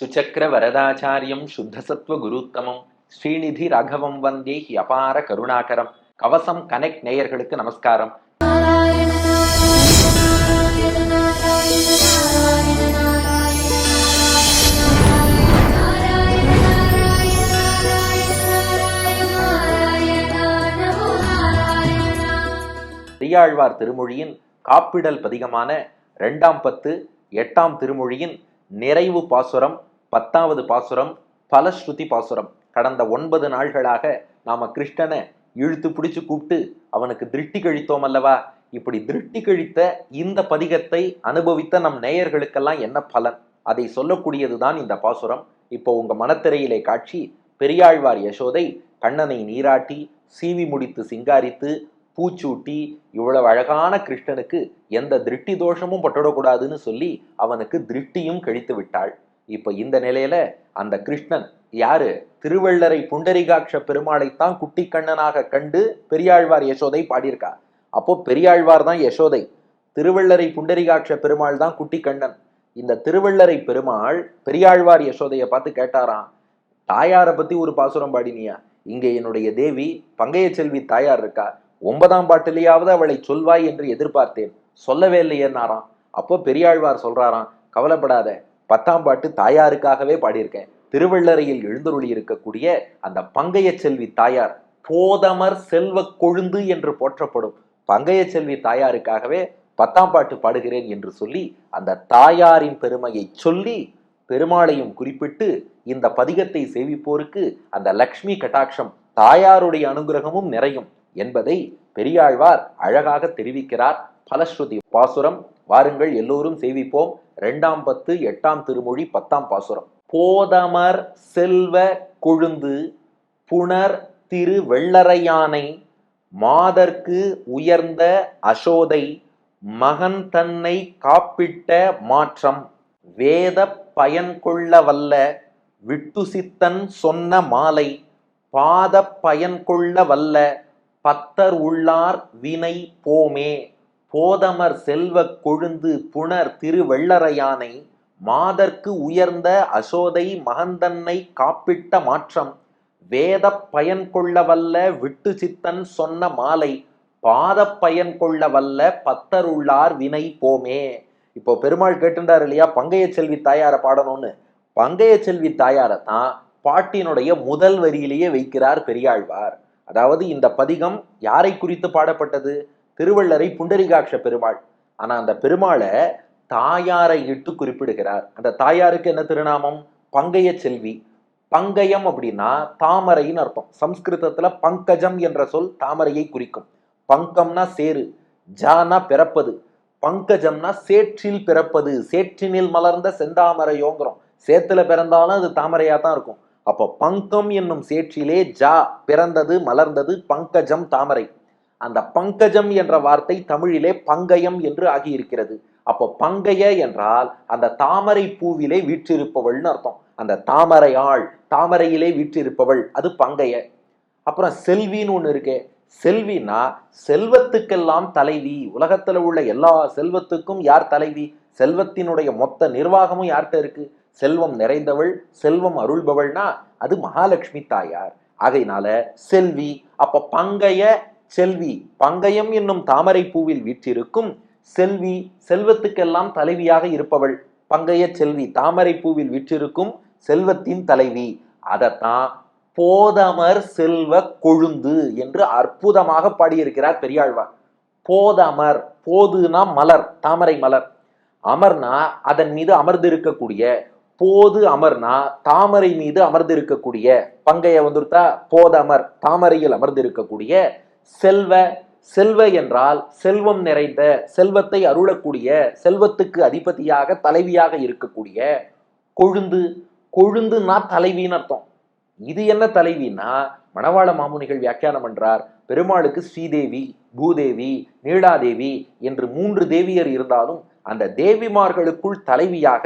சுச்சக்கர வரதாச்சாரியம் சுத்தசத்துவ குருத்தமம். ஸ்ரீநிதி ராகவம் வந்தே he அபார கருணாகரம். கவசம் connect நேயர்களுக்கு நமஸ்காரம். பெரியாழ்வார் திருமொழியின் காப்பிடல் பதிகமான இரண்டாம் பத்து எட்டாம் திருமொழியின் நிறைவு பாசுரம் பத்தாவது பாசுரம் பலஸ்ருதி பாசுரம். கடந்த ஒன்பது நாள்களாக நாம கிருஷ்ணனை இழுத்து பிடிச்சு கூப்பிட்டு அவனுக்கு திருஷ்டி கழித்தோம் அல்லவா? இப்படி திருஷ்டி கழித்த இந்த பதிகத்தை அனுபவித்த நம் நேயர்களுக்கெல்லாம் என்ன பலன்? அதை சொல்லக்கூடியதுதான் இந்த பாசுரம். இப்போ உங்க மனத்திரையிலே காட்சி பெரியாழ்வார் யசோதை கண்ணனை நீராட்டி சீவி முடித்து சிங்காரித்து பூச்சூட்டி இவ்வளவு அழகான கிருஷ்ணனுக்கு எந்த திருஷ்டி தோஷமும் பட்டுடக்கூடாதுன்னு சொல்லி அவனுக்கு திருஷ்டியும் கழித்து விட்டாள். இப்போ இந்த நிலையில அந்த கிருஷ்ணன் யாரு? திருவள்ளரை புண்டரிகாட்ச பெருமாளைத்தான் குட்டி கண்ணனாக கண்டு பெரியாழ்வார் யசோதை பாடியிருக்கா. அப்போ பெரியாழ்வார் தான் யசோதை. திருவள்ளரை புண்டரிகாட்ச பெருமாள் தான் குட்டி கண்ணன். இந்த திருவள்ளரை பெருமாள் பெரியாழ்வார் யசோதையை பார்த்து கேட்டாராம் தாயாரை பத்தி ஒரு பாசுரம் பாடினியா? இங்க என்னுடைய தேவி பங்கைய செல்வி தாயார் இருக்கா. ஒன்பதாம் பாட்டிலேயாவது அவளை சொல்வாய் என்று எதிர்பார்த்தேன். சொல்லவே இல்லையேன்னாராம். அப்போ பெரியாழ்வார் சொல்றாராம் கவலைப்படாத. பத்தாம் பாட்டு தாயாருக்காகவே பாடியிருக்கேன். திருவள்ளரையில் எழுந்தருளி இருக்கக்கூடிய அந்த பங்கைய செல்வி தாயார் போதமர் செல்வ கொழுந்து என்று போற்றப்படும் பங்கைய செல்வி தாயாருக்காகவே பத்தாம் பாட்டு பாடுகிறேன் என்று சொல்லி அந்த தாயாரின் பெருமையை சொல்லி பெருமாளையும் குறிப்பிட்டு இந்த பதிகத்தை சேவிப்போருக்கு அந்த லக்ஷ்மி கட்டாட்சம் தாயாருடைய அனுகிரகமும் நிறையும் என்பதை பெரியாழ்வார் அழகாக தெரிவிக்கிறார். பலஸ்ருதி பாசுரம். வாருங்கள் எல்லோரும் சேவிப்போம். ரெண்டாம் பத்து எட்டாம் திருமொழி பத்தாம் பாசுரம். போதமர் செல்வ கொழுந்து புனர் திரு வெள்ளரையானை மாதர்க்கு உயர்ந்த அசோதை மகன் தன்னை காப்பிட்ட மாற்றம் வேத பயன் கொள்ள வல்ல விட்டுசித்தன் சொன்ன மாலை பாத பயன் கொள்ள வல்ல பத்தர் உள்ளார் வினை போமே. போதமர் செல்வ கொழுந்து புனர் திருவெள்ளரையானை மாதர்க்கு உயர்ந்த அசோதை மகந்தன்னை காப்பிட்ட மாற்றம் வேத பயன் கொள்ள வல்ல விட்டு சித்தன் சொன்ன மாலை பாத பயன் கொள்ள வல்ல பத்தருள்ளார் வினை போமே. இப்போ பெருமாள் கேட்டுட்டார் இல்லையா பங்கைய செல்வி தாயாரை பாடணும்னு. பங்கைய செல்வி தாயாரை தான் பாட்டினுடைய முதல் வரியிலேயே வைக்கிறார் பெரியாழ்வார். அதாவது இந்த பதிகம் யாரை குறித்து பாடப்பட்டது? திருவள்ளரை புண்டரிகாட்ச பெருமாள். ஆனா அந்த பெருமாளை தாயாரை இட்டு குறிப்பிடுகிறார். அந்த தாயாருக்கு என்ன திருநாமம்? பங்கைய செல்வி. பங்கயம் அப்படின்னா தாமரைன்னு அர்த்தம். சம்ஸ்கிருதத்துல பங்கஜம் என்ற சொல் தாமரையை குறிக்கும். பங்கம்னா சேரு ஜானா பிறப்பது. பங்கஜம்னா சேற்றில் பிறப்பது. சேற்றினில் மலர்ந்த செந்தாமரையோங்கிறோம். சேத்துல பிறந்தாலும் அது தாமரையா தான் இருக்கும். அப்போ பங்கம் என்னும் சேற்றிலே ஜா பிறந்தது மலர்ந்தது பங்கஜம் தாமரை. அந்த பங்கஜம் என்ற வார்த்தை தமிழிலே பங்கயம் என்று ஆகியிருக்கிறது. அப்போ பங்கைய என்றால் அந்த தாமரை பூவிலே வீற்றிருப்பவள்னு அர்த்தம். அந்த தாமரை ஆள் தாமரையிலே வீற்றிருப்பவள் அது பங்கைய. அப்புறம் செல்வின்னு ஒன்று இருக்கே. செல்வினா செல்வத்துக்கெல்லாம் தலைவி. உலகத்தில் உள்ள எல்லா செல்வத்துக்கும் யார் தலைவி? செல்வத்தினுடைய மொத்த நிர்வாகமும் யார்கிட்ட இருக்கு? செல்வம் நிறைந்தவள் செல்வம் அருள்பவள்னா அது மகாலட்சுமி தாயார். ஆகையினால செல்வி அப்ப பங்கைய செல்வி பங்கயம் என்னும் தாமரை பூவில் வீற்றிருக்கும் செல்வி செல்வத்துக்கெல்லாம் தலைவியாக இருப்பவள். பங்கைய செல்வி தாமரை பூவில் வீற்றிருக்கும் செல்வத்தின் தலைவி. அதைத்தான் போதமர் செல்வ கொழுந்து என்று அற்புதமாக பாடியிருக்கிறார் பெரியாழ்வார். போதமர் போதுனா மலர் தாமரை மலர். அமர்னா அதன் மீது அமர்ந்திருக்கக்கூடிய போது அமர்னா தாமரை மீது அமர்ந்திருக்கக்கூடிய பங்கைய வந்துருத்தா போதமர் தாமரையில் அமர்ந்திருக்கக்கூடிய செல்வ செல்வ என்றால் செல்வம் நிறைந்த செல்வத்தை அருளக்கூடிய செல்வத்துக்கு அதிபதியாக தலைவியாக இருக்கக்கூடிய கொழுந்து. கொழுந்துனா தலைவின்னு அர்த்தம். இது என்ன தலைவின்னா மணவாள மாமுனிகள் வியாக்கியானம் பண்றார் பெருமாளுக்கு ஸ்ரீதேவி பூதேவி நீலாதேவி என்று மூன்று தேவியர் இருந்தாலும் அந்த தேவிமார்களுக்குள் தலைவியாக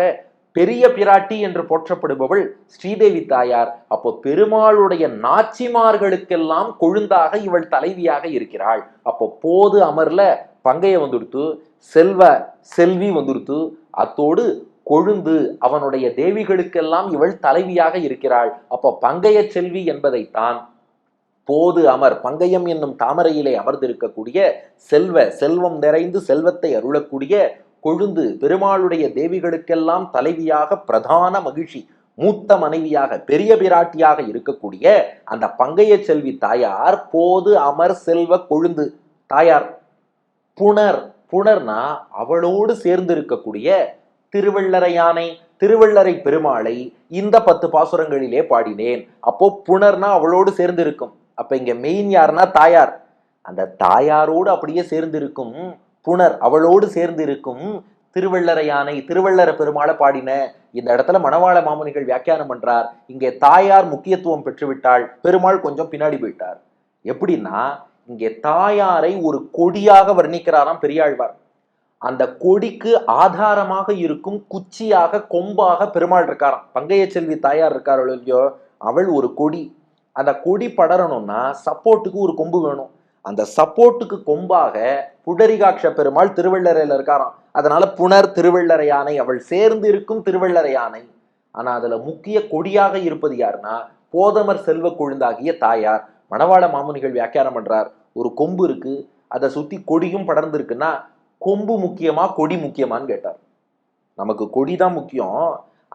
பெரிய பிராட்டி என்று போற்றப்படுபவள் ஸ்ரீதேவி தாயார். அப்போ பெருமாளுடைய நாச்சிமார்களுக்கெல்லாம் கொழுந்தாக இவள் தலைவியாக இருக்கிறாள். அப்போ போது அமர்ல பங்கைய வந்துடுத்து செல்வ செல்வி வந்துடுத்து அத்தோடு கொழுந்து அவனுடைய தேவிகளுக்கெல்லாம் இவள் தலைவியாக இருக்கிறாள். அப்போ பங்கைய செல்வி என்பதைத்தான் போது அமர் பங்கயம் என்னும் தாமரையிலே அமர்ந்திருக்கக்கூடிய செல்வ செல்வம் நிறைந்து செல்வத்தை அருளக்கூடிய கொழுந்து பெருமாளுடைய தேவிகளுக்கெல்லாம் தலைவியாக பிரதான மகிழ்ச்சி மூத்த மனைவியாக பெரிய பிராட்டியாக இருக்கக்கூடிய அந்த பங்கைய செல்வி தாயார் போது அமர் செல்வ கொழுந்து தாயார் புனர் புனர்னா அவளோடு சேர்ந்து இருக்கக்கூடிய திருவள்ளரையானை திருவள்ளரை பெருமாளை இந்த பத்து பாசுரங்களிலே பாடினேன். அப்போ புனர்னா அவளோடு சேர்ந்து இருக்கும் அப்ப இங்க மெயின் யாருன்னா தாயார். அந்த தாயாரோடு அப்படியே சேர்ந்து இருக்கும் புனர் அவளோடு சேர்ந்து இருக்கும் திருவள்ளரை யானை திருவள்ளர பெருமாளை பாடின இந்த இடத்துல மணவாள மாமுனிகள் வியாக்கியானம் பண்றார். இங்கே தாயார் முக்கியத்துவம் பெற்றுவிட்டாள். பெருமாள் கொஞ்சம் பின்னாடி போயிட்டார். எப்படின்னா இங்கே தாயாரை ஒரு கொடியாக வர்ணிக்கிறாராம் பெரியாழ்வார். அந்த கொடிக்கு ஆதாரமாக இருக்கும் குச்சியாக கொம்பாக பெருமாள் இருக்காராம். பங்கைய செல்வி தாயார் இருக்காரோ இல்லையோ அவள் ஒரு கொடி. அந்த கொடி படரணும்னா சப்போர்ட்டுக்கு ஒரு கொம்பு வேணும். அந்த சப்போர்ட்டுக்கு கொம்பாக புடரிகாட்ச பெருமாள் திருவள்ளரையில் இருக்காராம். அதனால புனர் திருவள்ளரை யானை அவள் சேர்ந்து இருக்கும் திருவள்ளரை யானை. ஆனா அதுல முக்கிய கொடியாக இருப்பது யாருன்னா போதமர் செல்வ கொழுந்தாகிய தாயார். மணவாள மாமுனிகள் வியாக்கியானம் பண்றார். ஒரு கொம்பு இருக்கு அதை சுத்தி கொடியும் படர்ந்து இருக்குன்னா கொம்பு முக்கியமா கொடி முக்கியமான்னு கேட்டார். நமக்கு கொடி தான் முக்கியம்.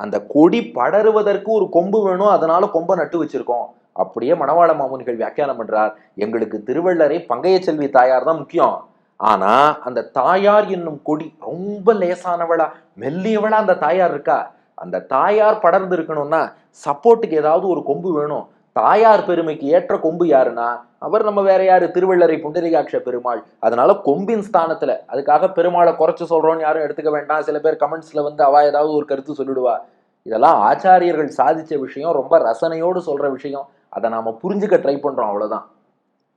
அந்த கொடி படருவதற்கு ஒரு கொம்பு வேணும் அதனால கொம்பை நட்டு வச்சிருக்கோம். அப்படியே மணவாள மாமுனிகள் வியாக்கியானம் பண்றார். எங்களுக்கு திருவள்ளரை பங்கைய செல்வி தாயார் தான் முக்கியம். ஆனா அந்த தாயார் என்னும் கொடி ரொம்ப லேசானவளா மெல்லியவளா அந்த தாயார் இருக்கா? அந்த தாயார் படர்ந்து இருக்கணும்னா சப்போர்ட்டுக்கு ஏதாவது ஒரு கொம்பு வேணும். தாயார் பெருமைக்கு ஏற்ற கொம்பு யாருன்னா அவர் நம்ம வேற யாரு? திருவள்ளரை புண்டரிகாட்ச பெருமாள். அதனால கொம்பின் ஸ்தானத்துல அதுக்காக பெருமாளை குறைச்சு சொல்றோம்னு யாரும் எடுத்துக்க வேண்டாம். சில பேர் கமெண்ட்ஸ்ல வந்து அவ ஏதாவது ஒரு கருத்து சொல்லிடுவா. இதெல்லாம் ஆச்சாரியர்கள் சாதிச்ச விஷயம் ரொம்ப ரசனையோடு சொல்ற விஷயம். அதை நாம் புரிஞ்சுக்க ட்ரை பண்ணுறோம் அவ்வளோதான்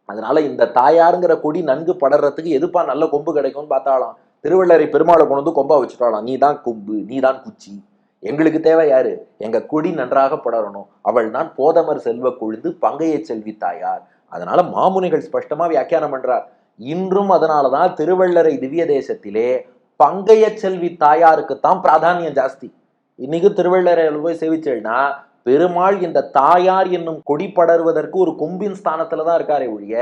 அதனால இந்த தாயாருங்கிற கொடி நன்கு படறதுக்கு எதுப்பா நல்ல கொம்பு கிடைக்கும்னு பார்த்தாலாம் திருவள்ளரை பெருமாளை கொண்டு வந்து கொம்பா வச்சுட்டாலாம் நீ தான் கொம்பு நீ தான் குச்சி. எங்களுக்கு தேவை யாரு? எங்க கொடி நன்றாக படரணும். அவள் தான் போதமர் செல்வ கொழுந்து பங்கைய செல்வி தாயார். அதனால மாமுனிகள் ஸ்பஷ்டமா வியாக்கியானம் பண்றார். இன்றும் அதனாலதான் திருவள்ளரை திவ்ய தேசத்திலே பங்கைய செல்வி தாயாருக்கு தான் பிராதானியம் ஜாஸ்தி. இன்னைக்கு திருவள்ளரையில் போய் சேவிச்சேன்னா பெருமாள் இந்த தாயார் என்னும் கொடி படர்வதற்கு ஒரு கொம்பின் ஸ்தானத்துல தான் இருக்காரே ஒழிய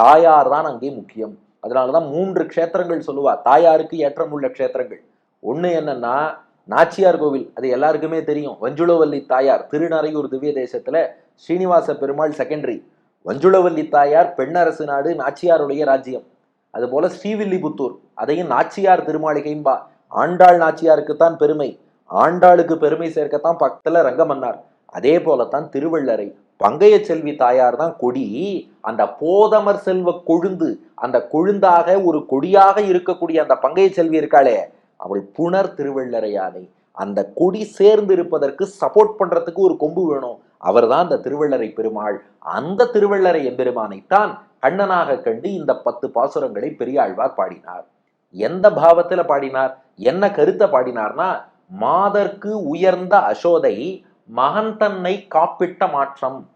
தாயார் தான் அங்கே முக்கியம். அதனாலதான் மூன்று க்ஷேத்திரங்கள் சொல்லுவா. தாயாருக்கு ஏற்றமுள்ள க்ஷேத்திரங்கள். ஒண்ணு என்னன்னா நாச்சியார் கோவில் அது எல்லாருக்குமே தெரியும். வஞ்சுளவல்லி தாயார் திருநறையூர் திவ்ய தேசத்துல ஸ்ரீனிவாச பெருமாள் செகண்டரி வஞ்சுளவல்லி தாயார் பெண்ணரசு நாடு நாச்சியாருடைய ராஜ்யம். அதுபோல ஸ்ரீவில்லிபுத்தூர் அதையும் நாச்சியார் திருமாளிகைம்பா ஆண்டாள் நாச்சியாருக்கு தான் பெருமை. ஆண்டாளுக்கு பெருமை சேர்க்கத்தான் பக்கத்துல ரங்கமன்னார். அதே போலத்தான் திருவள்ளரை. பங்கைய செல்வி தாயார் தான் கொடி. அந்த போதமர் செல்வ கொழுந்து அந்த கொழுந்தாக ஒரு கொடியாக இருக்கக்கூடிய அந்த பங்கைய செல்வி இருக்காளே அவள் புனர் திருவள்ளரையானை அந்த கொடி சேர்ந்து இருப்பதற்கு சப்போர்ட் பண்றதுக்கு ஒரு கொம்பு வேணும். அவர்தான் அந்த திருவள்ளரை பெருமாள். அந்த திருவள்ளரை எம்பெருமானைத்தான் கண்ணனாக கண்டு இந்த பத்து பாசுரங்களை பெரியாழ்வார் பாடினார். எந்த பாவத்துல பாடினார்? என்ன கருத்தை பாடினார்னா மாதர்க்கு உயர்ந்த அசோதை மகன் தன்னை காப்பிட்ட மாற்றம்.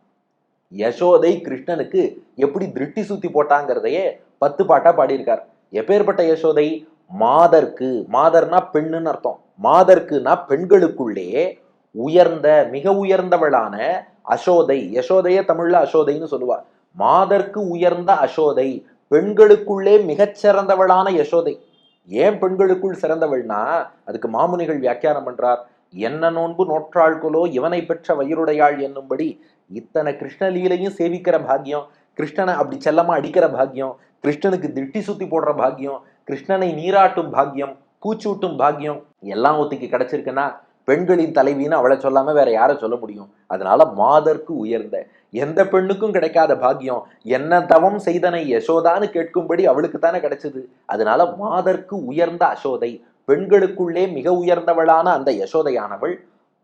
யசோதை கிருஷ்ணனுக்கு எப்படி திருஷ்டி சுத்தி போட்டாங்கிறதையே பத்து பாட்டா பாடியிருக்கார். எப்பேற்பட்ட யசோதை? மாதர்க்கு. மாதர்னா பெண்ணுன்னு அர்த்தம். மாதர்க்குனா பெண்களுக்குள்ளே உயர்ந்த மிக உயர்ந்தவளான அசோதை. யசோதைய தமிழ்ல அசோதைன்னு சொல்லுவா. மாதர்க்கு உயர்ந்த அசோதை பெண்களுக்குள்ளே மிகச்சிறந்தவளான யசோதை. ஏன் பெண்களுக்குள் சிறந்தவள்னா அதுக்கு மாமுனிகள் வியாக்கியானம் பண்றார். என்ன நோன்பு நோற்றாள்குலோ இவனை பெற்ற வயிறுடையாள் என்னும்படி இத்தனை கிருஷ்ணலீலையும் சேவிக்கிற பாக்கியம் கிருஷ்ணனை அப்படி செல்லமா அடிக்கிற பாக்கியம் கிருஷ்ணனுக்கு திட்டி சுத்தி போடுற பாக்கியம் கிருஷ்ணனை நீராட்டும் பாக்கியம் பூச்சூட்டும் பாக்கியம் எல்லாம் ஒத்திக்கு கிடைச்சிருக்குன்னா பெண்களின் தலைவின்னு அவளை சொல்லாம வேற யாரை சொல்ல முடியும்? அதனால மாதர்க்கு உயர்ந்த எந்த பெண்ணுக்கும் கிடைக்காத பாக்கியம் என்ன தவம் செய்தனை யசோதான்னு கேட்கும்படி அவளுக்கு தானே கிடைச்சது? அதனால மாதர்க்கு உயர்ந்த அசோதை பெண்களுக்குள்ளே மிக உயர்ந்தவளான அந்த யசோதையானவள்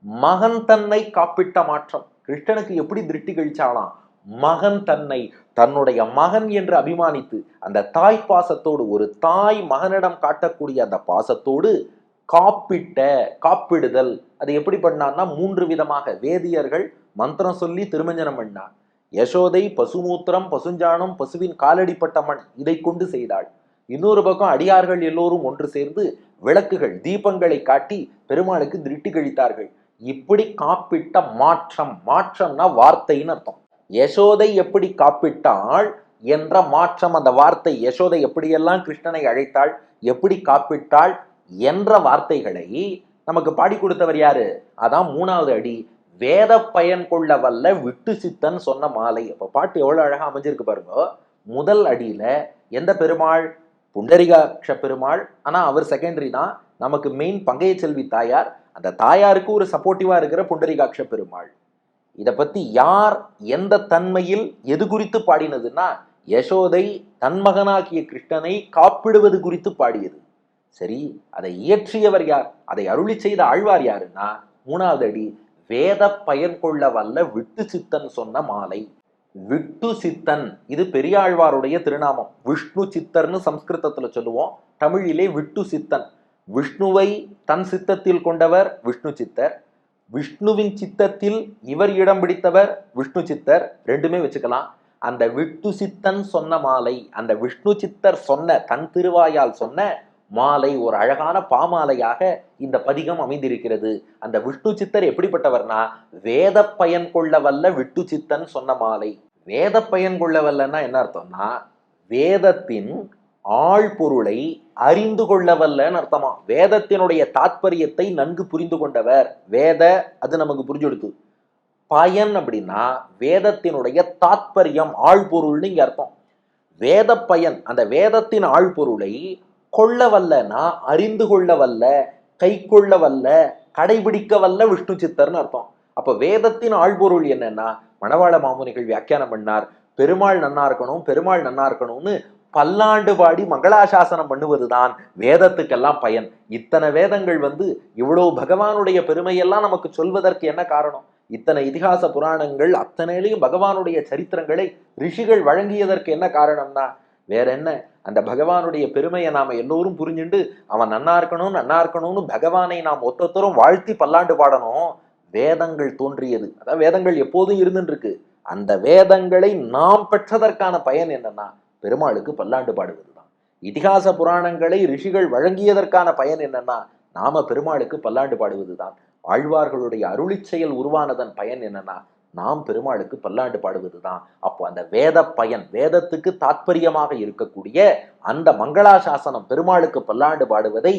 மகன் தன்னை காப்பிட்ட மாற்றம். கிருஷ்ணனுக்கு எப்படி திருஷ்டி கழிச்சாலாம் மகன் தன்னை தன்னுடைய மகன் என்று அபிமானித்து அந்த தாய் பாசத்தோடு ஒரு தாய் மகனிடம் காட்டக்கூடிய அந்த பாசத்தோடு காப்பிட்ட காப்பிடுதல். அது எப்படி பண்ணான்னா மூன்று விதமாக வேதியர்கள் மந்திரம் சொல்லி திருமஞ்சனம் பண்ணார் யசோதை பசுமூத்திரம் பசுஞ்சாணம் பசுவின் காலடிப்பட்ட மண் இதை கொண்டு செய்தாள். இன்னொரு பக்கம் அடியார்கள் எல்லோரும் ஒன்று சேர்ந்து விளக்குகள் தீபங்களை காட்டி பெருமாளுக்கு திருட்டி கழித்தார்கள். இப்படி காப்பிட்ட மாற்றம் மாற்றம்னா வார்த்தைன்னு அர்த்தம். யசோதை எப்படி காப்பிட்டாள் என்ற மாற்றம் அந்த வார்த்தை யசோதை எப்படியெல்லாம் கிருஷ்ணனை அழைத்தாள் எப்படி காப்பிட்டாள் என்ற வார்த்தைகளை நமக்கு பாடி கொடுத்தவர் யாரு? அதான் மூணாவது அடி. வேத பயன் கொள்ள வல்ல விட்டு சித்தன் சொன்ன மாலை. அப்ப பாட்டு எவ்வளவு அழகா அமைஞ்சிருக்கு பாருங்க. முதல் அடியில எந்த பெருமாள்? புண்டரிகாட்ச பெருமாள் ஆனால் அவர் செகண்டரி தான். நமக்கு மெயின் பங்கைய செல்வி தாயார். அந்த தாயாருக்கு ஒரு சப்போர்ட்டிவாக இருக்கிற புண்டரிகாட்ச பெருமாள் இதை பற்றி யார் எந்த தன்மையில் எது குறித்து பாடினதுன்னா யசோதை தன் மகனாகிய கிருஷ்ணனை காப்பிடுவது குறித்து பாடியது. சரி அதை இயற்றியவர் யார்? அதை அருளி செய்த ஆழ்வார் யாருன்னா மூணாவது அடி வேத பயன் கொள்ள வல்ல விட்டு சித்தன் சொன்ன மாலை. விட்டு சித்தன் இது பெரியாழ்வாருடைய திருநாமம். விஷ்ணு சித்தர்னு சம்ஸ்கிருதத்துல சொல்லுவோம். தமிழிலே விட்டு சித்தன் விஷ்ணுவை தன் சித்தத்தில் கொண்டவர் விஷ்ணு சித்தர். விஷ்ணுவின் சித்தத்தில் இவர் இடம் பிடித்தவர் விஷ்ணு சித்தர். ரெண்டுமே வச்சுக்கலாம். அந்த விட்டு சித்தன் சொன்ன மாலை அந்த விஷ்ணு சித்தர் சொன்ன தன் திருவாயால் சொன்ன மாலை ஒரு அழகான பாமாலையாக இந்த பதிகம் அமைந்திருக்கிறது. அந்த விஷ்ணு சித்தர் எப்படிப்பட்டவர்னா வேத பயன் கொள்ள வல்ல விட்டு சித்தன் சொன்ன மாலை. வேத பயன் கொள்ள வல்லன்னா என்ன அர்த்தம்னா வேதத்தின் ஆழ்பொருளை அறிந்து கொள்ள வல்லன்னு அர்த்தமா. வேதத்தினுடைய தாத்பரியத்தை நன்கு புரிந்து கொண்டவர். வேத அது நமக்கு புரிஞ்செடுத்து பயன் அப்படின்னா வேதத்தினுடைய தாத்பரியம் ஆழ்பொருள்னு இங்க அர்த்தம். வேத பயன் அந்த வேதத்தின் ஆழ்பொருளை கொள்ள வல்லனா அறிந்து கொள்ள வல்ல கை கொள்ள வல்ல கடைபிடிக்க வல்ல விஷ்ணு சித்தர்னு அர்த்தம். அப்ப வேதத்தின் ஆழ்பொருள் என்னன்னா மணவாள மாமுனிகள் வியாக்கியானம் பண்ணார் பெருமாள் நன்னா இருக்கணும் பெருமாள் நன்னா இருக்கணும்னு பல்லாண்டு பாடி மங்களாசாசனம் பண்ணுவதுதான் வேதத்துக்கெல்லாம் பயன். இத்தனை வேதங்கள் வந்து இவ்வளவு பகவானுடைய பெருமையெல்லாம் நமக்கு சொல்வதற்கு என்ன காரணம்? இத்தனை இதிகாச புராணங்கள் அத்தனையிலையும் பகவானுடைய சரித்திரங்களை ரிஷிகள் வழங்கியதற்கு என்ன காரணம்னா வேற என்ன? அந்த பகவானுடைய பெருமையை நாம எல்லோரும் புரிஞ்சுண்டு அவன் நன்னா இருக்கணும் நன்னா இருக்கணும்னு பகவானை நாம் ஒத்தொத்தரும் வாழ்த்தி பல்லாண்டு பாடணும். வேதங்கள் தோன்றியது. அதான் வேதங்கள் எப்போதும் இருந்துருக்கு அந்த வேதங்களை நாம் பெற்றதற்கான பயன் என்னன்னா பெருமாளுக்கு பல்லாண்டு பாடுவதுதான். இதிகாச புராணங்களை ரிஷிகள் வழங்கியதற்கான பயன் என்னன்னா நாம பெருமாளுக்கு பல்லாண்டு பாடுவதுதான். ஆழ்வார்களுடைய அருளிச் செயல் உருவானதன் பயன் என்னன்னா நாம் பெருமாளுக்கு பல்லாண்டு பாடுவது தான் அப்போ அந்த வேத பயன் வேதத்துக்கு தாத்பரியமாக இருக்கக்கூடிய அந்த மங்களாசாசனம் பெருமாளுக்கு பல்லாண்டு பாடுவதை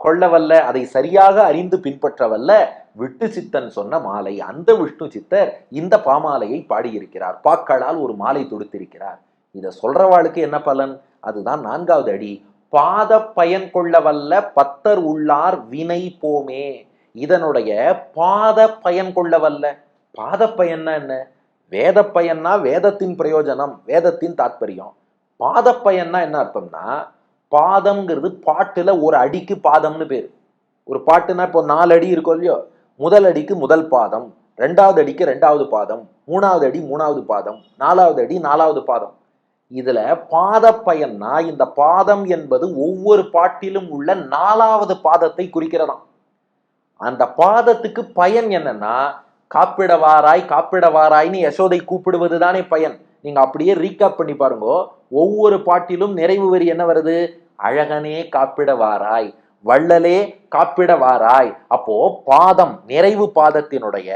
கொள்ளவல்ல அதை சரியாக அறிந்து பின்பற்றவல்ல விட்டு சித்தன் சொன்ன மாலை அந்த விஷ்ணு சித்தர் இந்த பாமாலையை பாடியிருக்கிறார். பாக்களால் ஒரு மாலை தொடுத்திருக்கிறார். இதை சொல்றவாளுக்கு என்ன பலன்? அதுதான் நான்காவது அடி. பாத பயன் கொள்ளவல்ல பத்தர் உள்ளார் வினை போமே. இதனுடைய பாத பயன் கொள்ளவல்ல. பாத பயன்னா என்ன? வேத பயன்னா வேதத்தின் பிரயோஜனம் வேதத்தின் தாத்பரியம். பாத பயன்னா என்ன அர்த்தம்னா பாதம்ங்கிறது பாட்டுல ஒரு அடிக்கு பாதம்னு பேர். ஒரு பாட்டுனா இப்போ நாலு அடி இருக்கும் இல்லையோ? முதல் அடிக்கு முதல் பாதம் ரெண்டாவது அடிக்கு ரெண்டாவது பாதம் மூணாவது அடி மூணாவது பாதம் நாலாவது அடி நாலாவது பாதம். இதுல பாத பயன்னா இந்த பாதம் என்பது ஒவ்வொரு பாட்டிலும் உள்ள நாலாவது பாதத்தை குறிக்கிறதாம். அந்த பாதத்துக்கு பயன் என்னன்னா காப்பிடவாராய் காப்பிடவாராய்ன்னு யசோதை கூப்பிடுவது தானே பயன். நீங்க அப்படியே ரீகாப் பண்ணி பாருங்க. ஒவ்வொரு பாட்டிலும் நிறைவு வரி என்ன வருது? அழகனே காப்பிடவாராய் வள்ளலே காப்பிடவாராய். அப்போ பாதம் நிறைவு பாதத்தினுடைய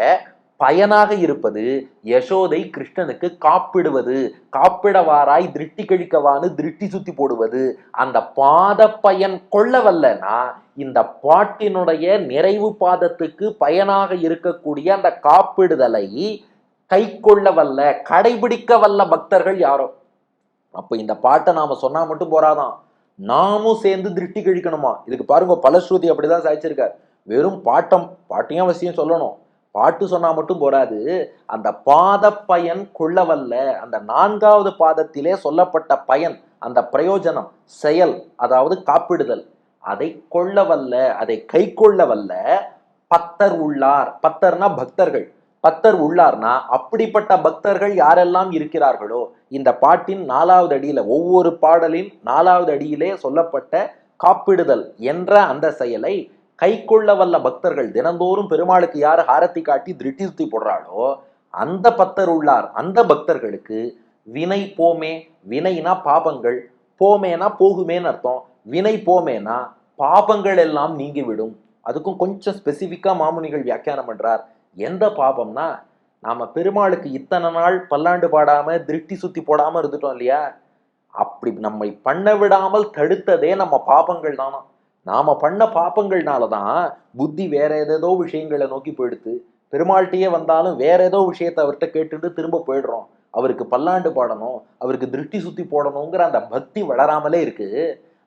பயனாக இருப்பது யசோதை கிருஷ்ணனுக்கு காப்பிடுவது. காப்பிடவாராய் திருஷ்டி கழிக்கவான்னு திருஷ்டி சுத்தி போடுவது. அந்த பாத பயன் கொள்ளவல்லனா இந்த பாட்டினுடைய நிறைவு பாதத்துக்கு பயனாக இருக்கக்கூடிய அந்த காப்பிடுதலை கை கொள்ள வல்ல கடைபிடிக்க வல்ல பக்தர்கள் யாரோ. அப்போ இந்த பாட்டை நாம சொன்னா மட்டும் போறாதான். நாமும் சேர்ந்து திருஷ்டி கழிக்கணுமா? இதுக்கு பாருங்க பலஸ்ருதி அப்படிதான் சாய்ச்சிருக்கார். வெறும் பாட்டம் பாட்டையும் அவசியம் சொல்லணும். பாட்டு சொன்னா மட்டும் போராது அந்த பாத பயன் கொள்ளவல்ல. அந்த நான்காவது பாதத்திலே சொல்லப்பட்ட பயன் அந்த பிரயோஜனம் செயல் அதாவது காப்பிடுதல். அதை கொள்ளவல்ல அதை கை கொள்ளவல்ல பத்தர் உள்ளார். பத்தர்னா பக்தர்கள். பத்தர் உள்ளார்னா அப்படிப்பட்ட பக்தர்கள் யாரெல்லாம் இருக்கிறார்களோ இந்த பாட்டின் நாலாவது அடியில ஒவ்வொரு பாடலின் நாலாவது அடியிலே சொல்லப்பட்ட காப்பிடுதல் என்ற அந்த செயலை கை கொள்ள வல்ல பக்தர்கள் தினந்தோறும் பெருமாளுக்கு யார் ஹாரத்தி காட்டி திருட்டி சுத்தி போடுறாளோ அந்த பக்தர் உள்ளார். அந்த பக்தர்களுக்கு வினை போமே வினைனா பாபங்கள் போமேனா போகுமேன்னு அர்த்தம். வினை போமேனா பாபங்கள் எல்லாம் நீங்கிவிடும். அதுக்கும் கொஞ்சம் ஸ்பெசிஃபிக்காக மாமுனிகள் வியாக்கியானம் பண்றார். எந்த பாபம்னா நாம பெருமாளுக்கு இத்தனை நாள் பல்லாண்டு பாடாம திருட்டி சுத்தி போடாம இருந்துட்டோம் இல்லையா? அப்படி நம்மை பண்ண விடாமல் தடுத்ததே நம்ம பாபங்கள் தானா நாம பண்ண பாப்பங்கள்னால தான் புத்தி வேற ஏதேதோ விஷயங்களை நோக்கி போயிடுத்து. பெருமாள்கிட்டயே வந்தாலும் வேற ஏதோ விஷயத்தை அவர்கிட்ட கேட்டுட்டு திரும்ப போயிடுறோம். அவருக்கு பல்லாண்டு பாடணும் அவருக்கு திருஷ்டி சுத்தி போடணுங்கிற அந்த பக்தி வளராமலே இருக்கு.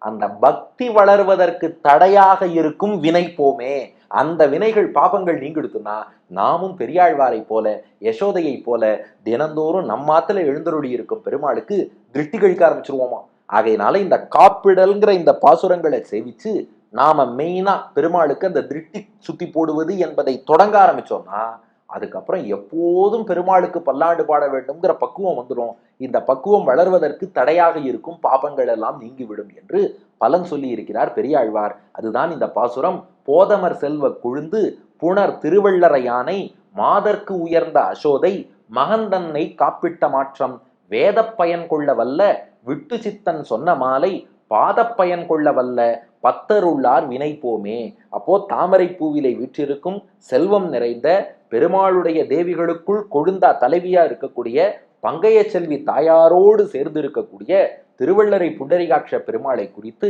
அந்த பக்தி வளர்வதற்கு தடையாக இருக்கும் வினை போமே. அந்த வினைகள் பாபங்கள் நீங்கிடுத்துனா நாமும் பெரியாழ்வாரை போல யசோதையை போல தினந்தோறும் நம்மாத்துல எழுந்தருளி இருக்கும் பெருமாளுக்கு திருஷ்டி கழிக்க ஆரம்பிச்சிருவோமா? ஆகையினால இந்த காப்பிடல்ங்கிற இந்த பாசுரங்களை சேவிச்சு நாம மெயினா பெருமாளுக்கு அந்த திருட்டி சுத்தி போடுவது என்பதை தொடங்க ஆரம்பிச்சோம்னா அதுக்கப்புறம் எப்போதும் பெருமாளுக்கு பல்லாண்டு பாட வேண்டும்ங்கிற பக்குவம் வந்துடும் இந்த பக்குவம் வளர்வதற்கு தடையாக இருக்கும் பாபங்கள் எல்லாம் நீங்கிவிடும் என்று பலன் சொல்லி இருக்கிறார் பெரியாழ்வார். அதுதான் இந்த பாசுரம். போதமர் செல்வ குழுந்து புனர் திருவள்ளரையானை மாதர்க்கு உயர்ந்த அசோதை மகந்தன்னை காப்பிட்ட மாற்றம் வேத பயன் கொள்ள வல்ல விட்டு சித்தன் சொன்ன மாலை பாதப்பயன் கொள்ள வல்ல பத்தருள்ளார் வினை போமே அப்போ தாமரை பூவிலை வீற்றிருக்கும் செல்வம் நிறைந்த பெருமாளுடைய தேவிகளுக்குள் கொழுந்தா தலைவியா இருக்கக்கூடிய பங்கைய செல்வி தாயாரோடு சேர்ந்து இருக்கக்கூடிய திருவள்ளரை புண்டரிகாட்ச பெருமாளை குறித்து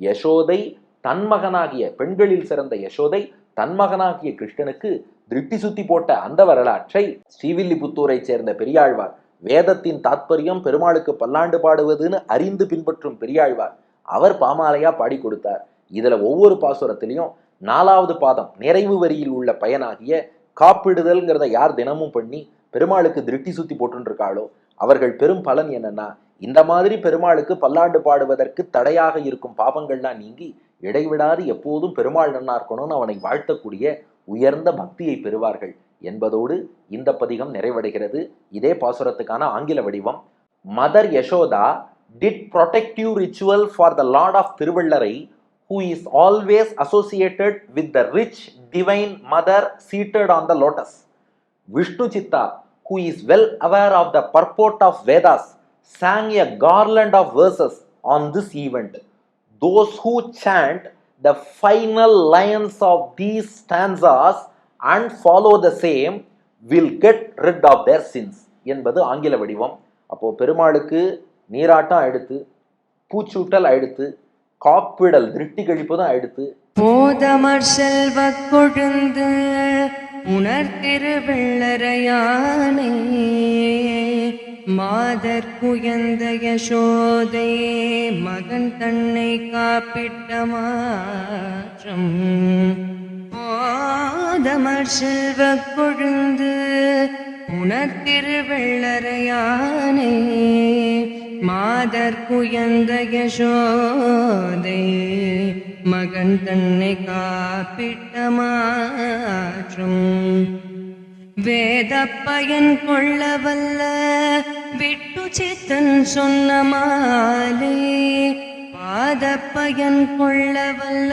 யசோதை தன்மகனாகிய பெண்களில் சிறந்த யசோதை தன்மகனாகிய கிருஷ்ணனுக்கு திருட்டி சுத்தி போட்ட அந்த வரலாற்றை ஸ்ரீவில்லிபுத்தூரை சேர்ந்த பெரியாழ்வார் வேதத்தின் தாத்பரியம் பெருமாளுக்கு பல்லாண்டு பாடுவதுன்னு அறிந்து பின்பற்றும் பெரியாழ்வார். அவர் பாமாலையா பாடி கொடுத்தார். இதுல ஒவ்வொரு பாசுரத்திலையும் நாலாவது பாதம் நிறைவு வரியில் உள்ள பயனாகிய காப்பிடுதல்ங்கிறத யார் தினமும் பண்ணி பெருமாளுக்கு திருட்டி சுத்தி போட்டுருக்காளோ அவர்கள் பெரும் பலன் என்னன்னா இந்த மாதிரி பெருமாளுக்கு பல்லாண்டு பாடுவதற்கு தடையாக இருக்கும் பாவங்கள்லாம் நீங்கி இடைவிடாது எப்போதும் பெருமாள் நன்னா இருக்கணும்னு அவனை வாழ்த்தக்கூடிய உயர்ந்த பக்தியை பெறுவார்கள். என்பதோடு இந்த பதிகம் நிறைவடைகிறது இதே பாசுரத்துக்கான ஆங்கில வடிவம் mother Yashoda did protective ritual for the lord of Thiruvellarai who is always associated with the rich divine mother seated on the lotus Vishnuchitta who is well aware of the purport of Vedas sang a garland of verses on this event those who chant the final lines of these stanzas and follow the same will get rid of their sins என்பது ஆங்கில வடிவம். அப்போ பெருமாளுக்கு நீராட்டம் ஆயிடுத்து பூச்சூட்டல் ஆயிடுத்து Kapital திருஷ்டி கழிப்பதும் எடுத்து போதமர் செல்வ கொழுந்து உணர்திருவெள்ளரையானே மாதர் குயந்த யசோதை மகன் தன்னை காப்பிட்ட மாற்றம். போதமர் செல்வ கொழுந்து உணர்திருவெள்ளரையானே. மாதர் குயந்த யசோதை மகன் தன்னை காப்பிட்ட மாற்றும். வேத பயன் கொள்ளவல்ல விட்டு சித்தன் சொன்ன மாலை. பாத பயன் கொள்ளவல்ல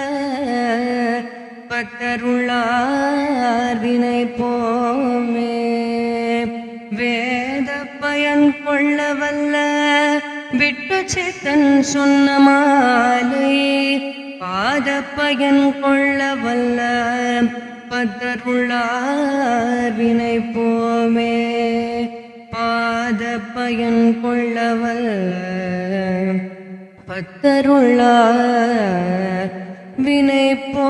பத்தருளார் வினை போமே. வேத பயன் கொள்ள வல்ல விட்டு சித்தன் சொன்ன மாலை. பாத பயன் கொள்ளவல்ல பத்தருளார் வினை போமே. பாத பயன் கொள்ள வல்ல பத்தருளார் വിനയപ്പോമേ